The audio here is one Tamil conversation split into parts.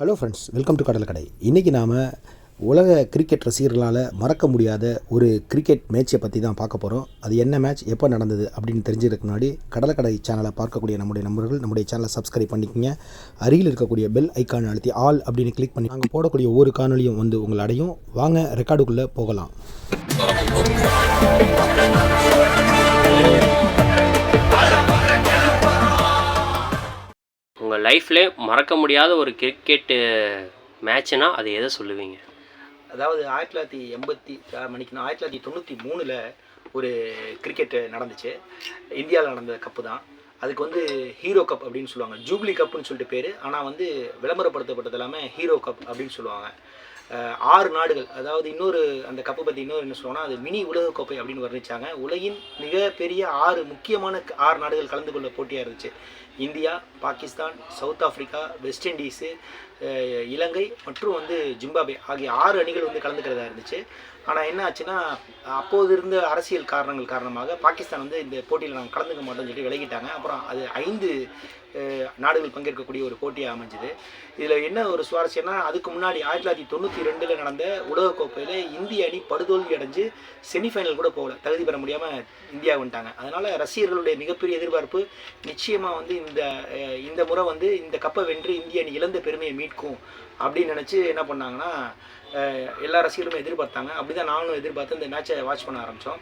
ஹலோ ஃப்ரெண்ட்ஸ் வெல்கம் டு கடற்கடை இன்றைக்கி நாம் உலக கிரிக்கெட் ரசிகர்களால் மறக்க முடியாத ஒரு கிரிக்கெட் மேட்சை பற்றி தான் பார்க்க போகிறோம் அது என்ன மேட்ச் எப்போ நடந்தது அப்படின்னு தெரிஞ்சதுக்கு முன்னாடி கடலக்கடை சேனலை பார்க்கக்கூடிய நம்முடைய நண்பர்கள் நம்முடைய சேனலை சப்ஸ்கிரைப் பண்ணிக்கங்க. அருகில் இருக்கக்கூடிய பெல் ஐக்கான் அழுத்தி ஆல் அப்படின்னு கிளிக் பண்ணி நாங்கள் போடக்கூடிய ஒவ்வொரு காணொலியும் வந்து உங்களை அடையும். வாங்க ரெக்கார்டுக்குள்ளே போகலாம். உங்கள் லைஃப்லே மறக்க முடியாத ஒரு கிரிக்கெட்டு மேட்ச்னா அது எதை சொல்லுவீங்க? அதாவது ஆயிரத்தி தொள்ளாயிரத்தி எண்பத்தி மணிக்கு ஆயிரத்தி தொள்ளாயிரத்தி தொண்ணூற்றி மூணில் ஒரு கிரிக்கெட் நடந்துச்சு. இந்தியாவில் நடந்த கப்பு தான். அதுக்கு வந்து ஹீரோ கப் அப்படின்னு சொல்லுவாங்க. ஜூப்ளி கப்புன்னு சொல்லிட்டு பேர். ஆனால் வந்து விளம்பரப்படுத்தப்பட்டது எல்லாமே ஹீரோ கப் அப்படின்னு சொல்லுவாங்க. ஆறு நாடுகள் அதாவது இன்னொரு அந்த கப்பை பற்றி இன்னொரு என்ன சொல்லுவாங்கன்னா அது மினி உலக கோப்பை அப்படின்னு வர்ணிச்சாங்க. உலகின் மிகப்பெரிய ஆறு முக்கியமான ஆறு நாடுகள் கலந்து கொள்ள போட்டியாக இருந்துச்சு. India Pakistan South Africa West Indies இலங்கை மற்றும் வந்து ஜிம்பாபே ஆகிய ஆறு அணிகள் வந்து கலந்துக்கிறதா இருந்துச்சு. ஆனால் என்ன ஆச்சுன்னா அப்போது இருந்த அரசியல் காரணங்கள் காரணமாக பாகிஸ்தான் வந்து இந்த போட்டியில் நாங்கள் கலந்துக்க மாட்டோம்னு சொல்லி விலகிட்டாங்க. அப்புறம் அது ஐந்து நாடுகள் பங்கேற்கக்கூடிய ஒரு போட்டியாக அமைஞ்சுது. இதில் என்ன ஒரு சுவாரஸ்யம்னா அதுக்கு முன்னாடி ஆயிரத்தி தொள்ளாயிரத்தி தொண்ணூற்றி ரெண்டில் நடந்த உலகக்கோப்பையில் இந்திய அணி படுதோல்வி அடைஞ்சு செமிஃபைனல் கூட போகல. தகுதி பெற முடியாமல் இந்தியா வந்துட்டாங்க. அதனால் ரசிகர்களுடைய மிகப்பெரிய எதிர்பார்ப்பு நிச்சயமாக வந்து இந்த இந்த முறை வந்து இந்த கப்பை வென்று இந்திய அணி இழந்த பெருமையை மீட்கும் அப்படின்னு நினச்சி என்ன பண்ணாங்கன்னா எல்லா ரசிகர்களுமே எதிர்பார்த்தாங்க. அப்படி தான் நானும் எதிர்பார்த்து இந்த மேட்சை வாட்ச் பண்ண ஆரம்பித்தோம்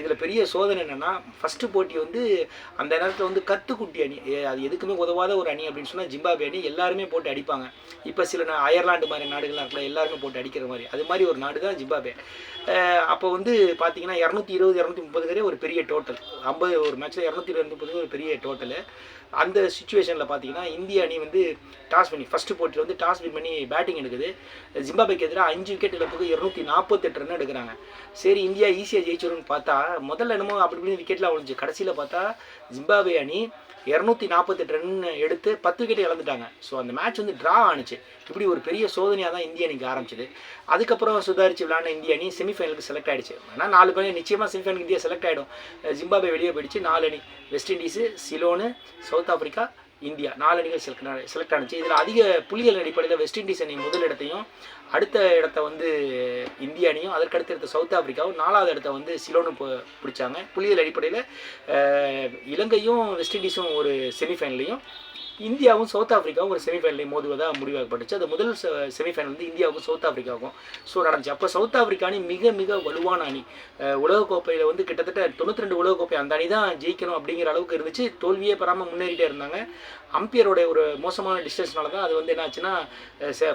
இதில் பெரிய சோதனை என்னென்னா ஃபஸ்ட்டு போட்டி வந்து அந்த நேரத்தில் வந்து கத்துக்குட்டி அணி. அது எதுக்குமே உதவாத ஒரு அணி அப்படின்னு சொன்னால் ஜிம்பாபே அணி எல்லாருமே போட்டு அடிப்பாங்க. இப்போ சில அயர்லாண்டு மாதிரி நாடுகள்லாம் இருக்கல எல்லாருமே போட்டு அடிக்கிற மாதிரி. அது மாதிரி ஒரு நாடு தான் ஜிம்பாபே அப்போ வந்து பார்த்தீங்கன்னா இரநூத்தி இருபது இரநூத்தி வரையே ஒரு பெரிய டோட்டல் ஐம்பது ஒரு மேட்ச்சில் இரநூத்தி இருபது முப்பது ஒரு பெரிய டோட்டலு அந்த சுச்சுவேஷனில் பார்த்தீங்கன்னா இந்திய அணி வந்து டாஸ் பண்ணி ஃபஸ்ட்டு போட்டியில் வந்து டாஸ் வின் பண்ணி பேட்டிங் எடுக்குது. ஜிம்பாபேக்கு எதிராக அஞ்சு விக்கெட் இழப்புக்கு இரநூத்தி நாற்பத்தெட்டு ரன் எடுக்கிறாங்க. சரி இந்தியா ஈஸியாக ஜெயிச்சிடும்னு பார்த்தா முதல்ல என்னமோ அப்படி இப்படி விக்கெட்லாம் ஒழிஞ்சு கடைசியில் பார்த்தா ஜிம்பாபே அணி இரநூத்தி நாற்பத்தெட்டு ரன் எடுத்து பத்து விக்கெட் இழந்துட்டாங்க. ஸோ அந்த மேட்ச் வந்து ட்ரா ஆணுச்சு இப்படி ஒரு பெரிய சோதனையாக தான் இந்திய அணிக்கு ஆரம்பிச்சது. அதுக்கப்புறம் சுதாரிச்சு விளாண்ட இந்திய அணி செமிஃபைனலுக்கு செலக்ட் ஆகிடுச்சு ஆனால் நாலு பேர் நிச்சயமாக செமிஃபைனலுக்கு இந்தியா செலக்ட் ஆகிடும் ஜிம்பாபே வெளியே போயிடுச்சு. நாலு அணி West Indies Ceylon South South Africa India. நாலு அணிகள் செலக்ட் செலக்ட் ஆனிச்சு. இதில் அதிக புள்ளிகள் அடிப்படையில் வெஸ்ட் இண்டீஸ் அணி முதல் இடத்தையும் அடுத்த இடத்த வந்து இந்திய அணியும் அதற்கடுத்த இடத்த சவுத் ஆப்பிரிக்காவும் நாலாவது இடத்த வந்து சிலோனும் பு- பிடிச்சாங்க. புள்ளிகள் அடிப்படையில் இலங்கையும் வெஸ்ட் இண்டீஸும் ஒரு செமிஃபைனலையும் இந்தியாவும் சவுத் ஆஃப்ரிக்காவும் ஒரு செமிஃபைனலையும் மோதுவதாக முடிவாகப்பட்டுச்சு அது முதல் செமிஃபைனல் வந்து இந்தியாவுக்கும் சவுத் ஆஃப்ரிக்காவுக்கும் ஸோ நடந்துச்சு. அப்போ சவுத் ஆஃப்ரிக்கா அணி மிக மிக வலுவான அணி. உலகக்கோப்பையில் வந்து கிட்டத்தட்ட தொண்ணூற்றி ரெண்டு உலகக்கோப்பை அந்த அணி தான் ஜெயிக்கணும் அப்படிங்கிற அளவுக்கு இருந்துச்சு. தோல்வியே பெறாமல் முன்னேறிட்டே இருந்தாங்க. அம்பியரோட ஒரு மோசமான டிஸ்டன்ஸ்னால தான் அது வந்து என்னாச்சுன்னா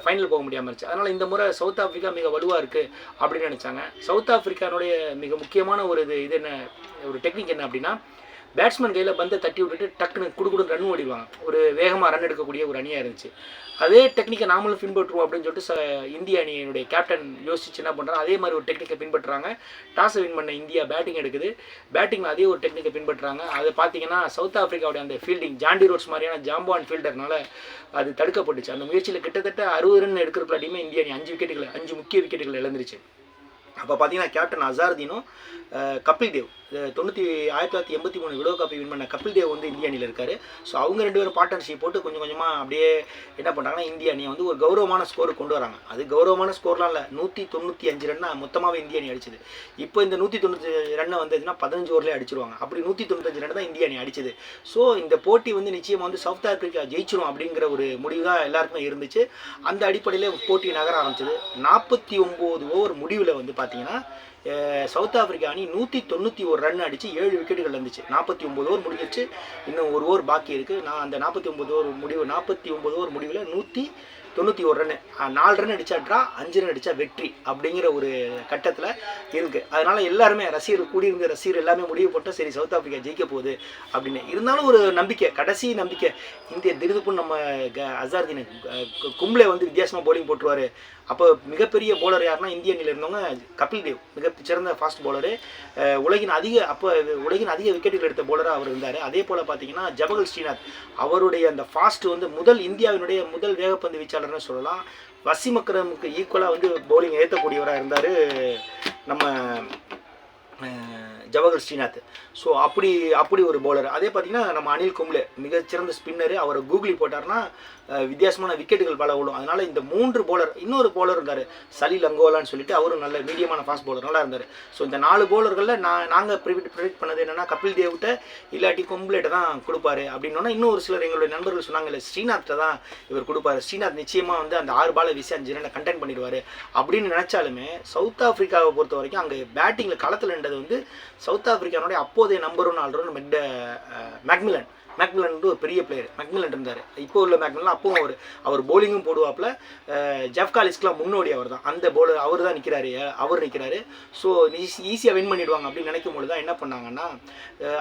ஃபைனல் போக முடியாமல் இருந்துச்சு. அதனால் இந்த முறை சவுத் ஆஃப்ரிக்கா மிக வலுவாக இருக்குது அப்படின்னு நினச்சாங்க. சவுத் ஆஃப்ரிக்கானுடைய மிக முக்கியமான ஒரு இது இது என்ன ஒரு டெக்னிக் என்ன அப்படின்னா பேட்ஸ்மேன் கையில் பந்தை தட்டி விட்டுட்டு டக்குன்னு குடுகுடு ரன் ஓடிடுவாங்க. ஒரு வேகமாக ரன் எடுக்கக்கூடிய ஒரு அணியாக இருந்துச்சு. அதே டெக்னிக்கை நாமளும் பின்பற்றுவோம் அப்படின்னு சொல்லிட்டு ச- இந்திய அணியினுடைய கேப்டன் யோசிச்சு என்ன பண்ணுறாங்க அதே மாதிரி ஒரு டெக்னிக்கை பின்பற்றுறாங்க. டாஸை வின் பண்ண இந்தியா பேட்டிங் எடுக்குது. பேட்டிங்கில் அதே ஒரு டெக்னிக்கை பின்பற்றுறாங்க. அதை பார்த்தீங்கன்னா சவுத் ஆஃப்ரிக்காவுடைய அந்த ஃபீல்டிங் ஜாண்டி ரோட்ஸ் மாதிரியான ஜாம்பான் ஃபீல்டர்னால அது தடுக்கப்பட்டுச்சு. அந்த முயற்சியில் கிட்டத்தட்ட அறுபது ரன் எடுக்கிறப்படியுமே இந்திய அணி அஞ்சு விக்கெட்டுகள் அஞ்சு முக்கிய விக்கெட்டுகள் இழந்துருச்சு. அப்போ பார்த்தீங்கன்னா கேப்டன் அசார்தீனும் கபில் தேவ் தொண்ணூற்றி ஆயிரத்தி தொள்ளாயிரத்தி எண்பத்தி மூணு விடோ காப்பி வின் பண்ண கபில் தேவ் வந்து இந்திய அணியில் இருக்காரு. ஸோ அவங்க ரெண்டு பேரும் பார்ட்னர்ஷிப் போட்டு கொஞ்சம் கொஞ்சமாக அப்படியே என்ன பண்ணுறாங்கன்னா இந்திய அணியை வந்து ஒரு கௌரவமான ஸ்கோர் கொண்டு வராங்க. அது கௌரவமான ஸ்கோர்லாம் இல்லை. நூற்றி தொண்ணூற்றி அஞ்சு ரன்னா மொத்தமாகவே இந்திய அணி அடிச்சது. இப்போ இந்த நூற்றி தொண்ணூற்றி ரன்னை வந்ததுன்னா பதினஞ்சு ஓவர்லேயே அடிச்சிருவாங்க. அப்படி நூற்றி தொண்ணூத்தஞ்சு ரன் தான் இந்திய அணி அடிச்சது. ஸோ இந்த போட்டி வந்து நிச்சயமாக வந்து சவுத் ஆப்பிரிக்கா ஜெயிச்சிரும் அப்படிங்கிற ஒரு முடிவு தான் எல்லாருக்குமே இருந்துச்சு. அந்த அடிப்படையில் போட்டி நகர ஆரம்பிச்சது. நாற்பத்தி ஒம்பது ஓவர் முடிவில் வந்து பார்த்தீங்கன்னா சவுத் ஆப்பிரிக்கா அணி நூற்றி தொண்ணூற்றி ஒரு ரன் அடித்து ஏழு விக்கெட்டுகள் இருந்துச்சு. நாற்பத்தி ஒம்பது ஓவர் முடிஞ்சிருச்சு. இன்னும் ஒரு ஓவர் பாக்கி இருக்குது நான் அந்த நாற்பத்தி ஒம்பது ஓவர் முடிவு நாற்பத்தி ஒம்பது ஓவர் முடிவில் நூற்றி தொண்ணூற்றி ஒரு ரன்னு. நாலு ரன் அடித்தா ட்ரா அஞ்சு ரன் அடித்தா வெற்றி அப்படிங்கிற ஒரு கட்டத்தில் இருக்குது அதனால் எல்லாருமே ரசிகர் கூடியிருந்த ரசிகர் எல்லாமே முடிவு போட்டால் சரி சவுத் ஆஃப்ரிக்கா ஜெயிக்க போகுது அப்படின்னு. இருந்தாலும் ஒரு நம்பிக்கை கடைசி நம்பிக்கை இந்திய திடுதுப்புன்னு நம்ம க அசார்தீன் கும்ளே வந்து வித்தியாசமாக போலிங் போட்டுருவார். அப்போ மிகப்பெரிய போலர் யாருன்னா இந்திய அணியில் இருந்தவங்க கபில் தேவ் மிக சிறந்த ஃபாஸ்ட் பவுலரு உலகின் அதிக அப்போ உலகின் அதிக விக்கெட்டுகள் எடுத்த போலராக அவர் இருந்தார். அதே போல் பார்த்தீங்கன்னா ஜபகல் ஸ்ரீநாத் அவருடைய அந்த ஃபாஸ்ட் வந்து முதல் இந்தியாவினுடைய முதல் வேகப்பந்து வீச்சாளர் வீச்சாளர்னு சொல்லலாம். வசிம் அக்ரமுக்கு ஈக்குவலாக வந்து பவுலிங் ஏற்றக்கூடியவராக இருந்தார் நம்ம ஜவஹர் ஸ்ரீநாத். ஸோ அப்படி அப்படி ஒரு பவுலர் அதே பார்த்தீங்கன்னா நம்ம அனில் கும்ளே மிகச்சிறந்த ஸ்பின்னரு அவரை கூகுளி போட்டார்னா வித்தியாசமான விக்கெட்டுகள் பல விடும் அதனால் இந்த மூன்று பவுலர் இன்னொரு பவுலர் இருந்தார் சலி லங்கோலான்னு சொல்லிட்டு அவரும் நல்ல மீடியமான ஃபாஸ்ட் பவுலர் நல்லா இருந்தார். ஸோ இந்த நாலு பவுலர்களில் நான் நாங்கள் ப்ரிடிக்ட் ப்ரிடிக்ட் பண்ணது என்னென்னா கபில் தேவ்கிட்ட இல்லாட்டி கும்ப்ளேட்டை தான் கொடுப்பாரு அப்படின்னோன்னா இன்னும் ஒரு சிலர் எங்களுடைய நண்பர்கள் சொன்னாங்க இல்லை ஸ்ரீநாத்தை தான் இவர் கொடுப்பாரு. ஸ்ரீநாத் நிச்சயமாக வந்து அந்த ஆறு பாலை வீசி அஞ்சு ரன்னை கண்டென்ட் பண்ணிடுவார் அப்படின்னு நினச்சாலுமே சவுத் ஆஃப்ரிக்காவை பொறுத்த வரைக்கும் அங்கே பேட்டிங்கில் களத்தில் நின்றது வந்து சவுத் ஆஃப்ரிக்கானுடைய அப்போதைய நம்பர் ஒன் ஆல்ரவுண்டர் மெக்ட மேக்மிலன் மேக்மிலன் ஒரு பெரிய பிளேயர் மேக்மிலன் இருந்தார். இப்போ உள்ள மேக்மிலன் அப்பவும் அவர் அவர் போலிங்கும் போடுவாப்புல. ஜெஃப் காலிஸ்க்குலாம் முன்னோடி அவர் தான் அந்த பவுலர் அவர் தான் நிற்கிறாரு அவர் நிற்கிறாரு ஸோ ஈஸியாக வின் பண்ணிடுவாங்க அப்படின்னு நினைக்கும் பொழுது தான் என்ன பண்ணாங்கன்னா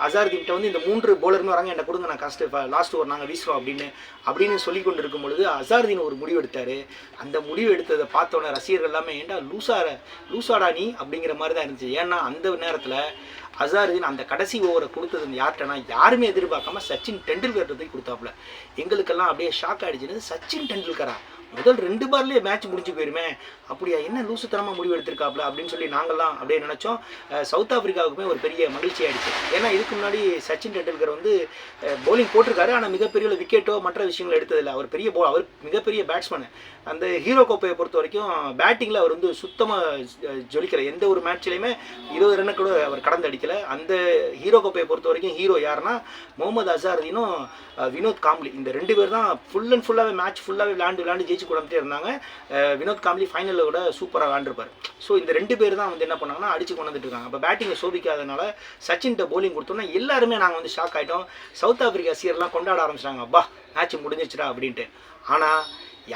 அசார்தீன் வந்து இந்த மூன்று போலருமே வராங்க என்ன கொடுங்க நான் கஷ்ட லாஸ்ட் ஓவர் நாங்கள் வீசுவோம் அப்படின்னு அப்படின்னு சொல்லி கொண்டு இருக்கும் பொழுது அசார்தீன் ஒரு முடிவு எடுத்தார். அந்த முடிவு எடுத்ததை பார்த்தோன்னே ரசிகர்கள் எல்லாமே ஏன்டா லூசார லூசாடா நீ? அப்படிங்கிற மாதிரி தான் இருந்துச்சு. ஏன்னா அந்த நேரத்தில் அசாருதீன் அந்த கடைசி ஓவரை கொடுத்தது யார்கிட்டனா யாருமே எதிர்பார்க்காம சச்சின் டெண்டுல்கர் கொடுத்தாப்புல. எங்களுக்கெல்லாம் அப்படியே ஷாக் ஆயிடுச்சுன்னு சச்சின் டெண்டுல்கரா முதல் ரெண்டு பார்லேயே மேட்ச் முடிஞ்சு போயிருமே. அப்படியா என்ன லூசுத்தனமாக முடிவு எடுத்திருக்காப்ல அப்படின்னு சொல்லி நாங்கள்லாம் அப்படியே நினச்சோம். சவுத் ஆஃப்ரிக்காவுக்குமே ஒரு பெரிய மகிழ்ச்சி ஆயிடுச்சு. ஏன்னா இதுக்கு முன்னாடி சச்சின் டெண்டுல்கர் வந்து போலிங் போட்டிருக்காரு. ஆனால் மிகப்பெரிய விக்கெட்டோ மற்ற விஷயங்கள் எடுத்ததில்லை அவர் பெரிய போ அவர் மிகப்பெரிய பேட்ஸ்மேன் அந்த ஹீரோ கோப்பையை பொறுத்த வரைக்கும் பேட்டிங்கில் அவர் வந்து சுத்தமாக ஜொலிக்கலை. எந்த ஒரு மேட்ச்லையுமே இருபது ரன்னு கூட அவர் கடந்து அடிக்கலை. அந்த ஹீரோ கோப்பையை பொறுத்த வரைக்கும் ஹீரோ யாருன்னா முகமது அசாருதீனும் வினோத் காம்லி. இந்த ரெண்டு பேர் தான் ஃபுல் அண்ட் ஃபுல்லாகவே மேட்ச் ஃபுல்லாகவே விளாண்டு விளாண்டு ஜெயிச்சு கொடுத்துட்டே இருந்தாங்க. வினோத் காம்லி ஃபைனலில் கூட சூப்பராக விளாண்டுருப்பார். ஸோ இந்த ரெண்டு பேர் தான் வந்து என்ன பண்ணாங்கன்னா அடிச்சு கொண்டு வந்துட்டு இருக்காங்க அப்போ பேட்டிங்கை சோபிக்காதனால சச்சின்கிட்ட போலிங் கொடுத்தோன்னா எல்லாருமே நாங்கள் வந்து ஷாக் ஆகிட்டோம் சவுத் ஆப்பிரிக்கா சீரெல்லாம் கொண்டாட ஆரம்பிச்சிட்டாங்க. அப்பா மேட்ச் முடிஞ்சிச்சுடா அப்படின்ட்டு. ஆனால்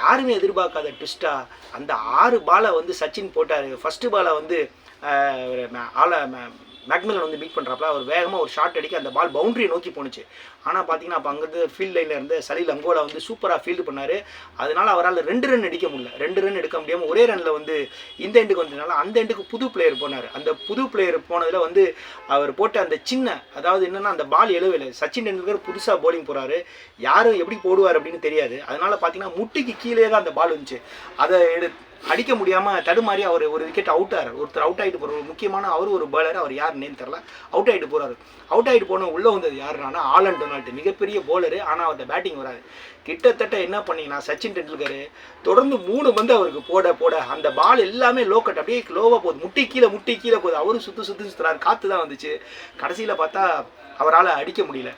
யாருமே எதிர்பார்க்காத ட்விஸ்ட்டாக அந்த ஆறு பாலை வந்து சச்சின் போட்டார். ஃபஸ்ட்டு பாலை வந்து ஒரு ஆளை மேக்மிலன் வந்து மீட் பண்ணுறாப்புல அவர் வேகமாக ஒரு ஷாட் அடிக்க அந்த பால் பவுண்டரியை நோக்கி போணுச்சு. ஆனால் பார்த்தீங்கன்னா அப்போ அங்கேருந்து ஃபீல்ட் லைனில் இருந்து சலீல் அங்கோலா வந்து சூப்பராக ஃபீல்டு பண்ணார். அதனால அவரால் ரெண்டு ரன் அடிக்க முடியல. ரெண்டு ரன் எடுக்க முடியாமல் ஒரே ரனில் வந்து இந்த எண்டுக்கு வந்ததுனால அந்த எண்டுக்கு புது பிளேயர் போனார். அந்த புது பிளேயர் போனதில் வந்து அவர் போட்ட அந்த சின்ன அதாவது என்னென்னா அந்த பால் எழுவலை. சச்சின் டெண்டுல்கர் புதுசாக போலிங் போகிறாரு யாரும் எப்படி போடுவார் அப்படின்னு தெரியாது. அதனால் பார்த்தீங்கன்னா முட்டிக்கு கீழே தான் அந்த பால் இருந்துச்சு. அதை எடு அடிக்க முடியாமல் தடுமாறி அவர் ஒரு விக்கெட் அவுட் ஆகிறார் ஒருத்தர் அவுட் ஆகிட்டு போகிறார் முக்கியமான அவர் ஒரு பாலர் அவர் யார் நேம் தெரில அவுட் ஆகிட்டு போகிறாரு அவுட் ஆகிட்டு போன உள்ளே வந்தது யாருன்னா ஆலன் டொனால்டு. மிகப்பெரிய போலரு ஆனால் அவர்கிட்ட பேட்டிங் வராது. கிட்டத்தட்ட என்ன பண்ணீங்கன்னா சச்சின் டெண்டுல்கர் தொடர்ந்து மூணு பந்து அவருக்கு போட போட அந்த பால் எல்லாமே லோ கட் அப்படியே லோவாக போகுது. முட்டி கீழே முட்டி கீழே போகுது. அவரும் சுற்று சுற்றி சுற்றுறாரு காற்று தான் வந்துச்சு. கடைசியில் பார்த்தா அவரால் அடிக்க முடியல.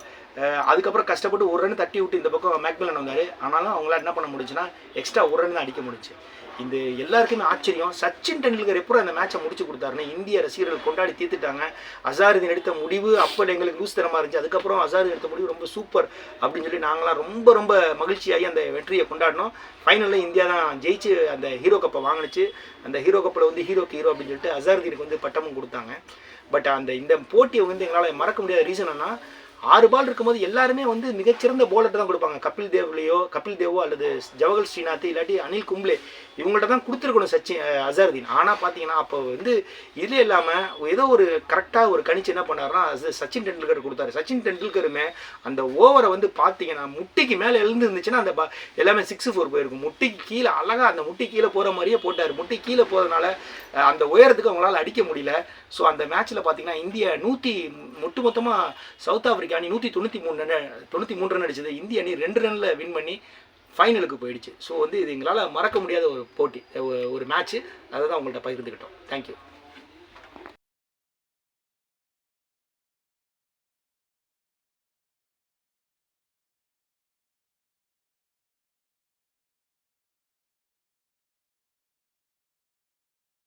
அதுக்கப்புறம் கஷ்டப்பட்டு ஒரு ரன் தட்டி விட்டு இந்த பக்கம் மேக்மிலன் வந்தார். ஆனாலும் அவங்களால என்ன பண்ண முடிஞ்சுன்னா எக்ஸ்ட்ரா ஒரு ரன் தான் அடிக்க முடிஞ்சு. இந்த எல்லாருக்குமே ஆச்சரியம். சச்சின் டெண்டுல்கர் எப்போ அந்த மேட்சை முடிச்சு கொடுத்தாருன்னு இந்திய ரசிகர்கள் கொண்டாடி தீர்த்துட்டாங்க. அசாருதீன் எடுத்த முடிவு அப்போ எங்களுக்கு லூஸ் தரமாக இருந்துச்சு. அதுக்கப்புறம் அசாருதீன் எடுத்த முடிவு ரொம்ப சூப்பர் அப்படின்னு சொல்லி நாங்களாம் ரொம்ப ரொம்ப மகிழ்ச்சியாகி அந்த வெற்றியை கொண்டாடினோம். ஃபைனலில் இந்தியா தான் ஜெயிச்சு அந்த ஹீரோ கப்பை வாங்கினுச்சு. அந்த ஹீரோ கப்பில் வந்து ஹீரோக்கு ஹீரோ அப்படின்னு சொல்லிட்டு அசாருதீனுக்கு வந்து பட்டமும் கொடுத்தாங்க. பட் அந்த இந்த போட்டியை வந்து எங்களால் மறக்க முடியாத ரீசன் என்ன ஆறு பால் இருக்கும்போது எல்லாருமே வந்து மிகச்சிறந்த போலர்ட்ட தான் கொடுப்பாங்க. கபில் தேவ்லையோ கபில் தேவோ அல்லது ஜவஹர் ஸ்ரீநாத் இல்லாட்டி அனில் கும்ப்ளே இவங்கள்ட்ட தான் கொடுத்துருக்கணும் சச்சின் அசாருதீன் அசருதீன். ஆனால் பார்த்தீங்கன்னா அப்போ வந்து இது இல்லாமல் ஏதோ ஒரு கரெக்டாக ஒரு கணிச்சு என்ன பண்ணாருன்னா சச்சின் டெண்டுல்கர் கொடுத்தாரு. சச்சின் டெண்டுல்கருமே அந்த ஓவரை வந்து பார்த்தீங்கன்னா முட்டிக்கு மேலே எழுந்து இருந்துச்சுன்னா அந்த பா எல்லாமே சிக்ஸ் ஃபோர் போயிருக்கும். முட்டிக்கு கீழே அழகாக அந்த முட்டி கீழே போகிற மாதிரியே போட்டார். முட்டி கீழே போகிறதுனால அந்த உயரத்துக்கு அவங்களால அடிக்க முடியல. ஸோ அந்த மேட்ச்சில் பார்த்தீங்கன்னா இந்தியா நூற்றி ஒட்டுமொத்தமாக சவுத் ஆஃப்ரிக்கா ஆப்பிரிக்கா அணி நூற்றி தொண்ணூற்றி மூணு ரன் தொண்ணூற்றி மூணு ரன் அடிச்சது. இந்திய அணி ரெண்டு ரனில் வின் பண்ணி ஃபைனலுக்கு போயிடுச்சு. ஸோ வந்து இது எங்களால் மறக்க முடியாத ஒரு போட்டி ஒரு- ஒரு மேட்ச்சு அதை தான் உங்கள்கிட்ட பகிர்ந்துக்கிட்டோம் தேங்க்யூ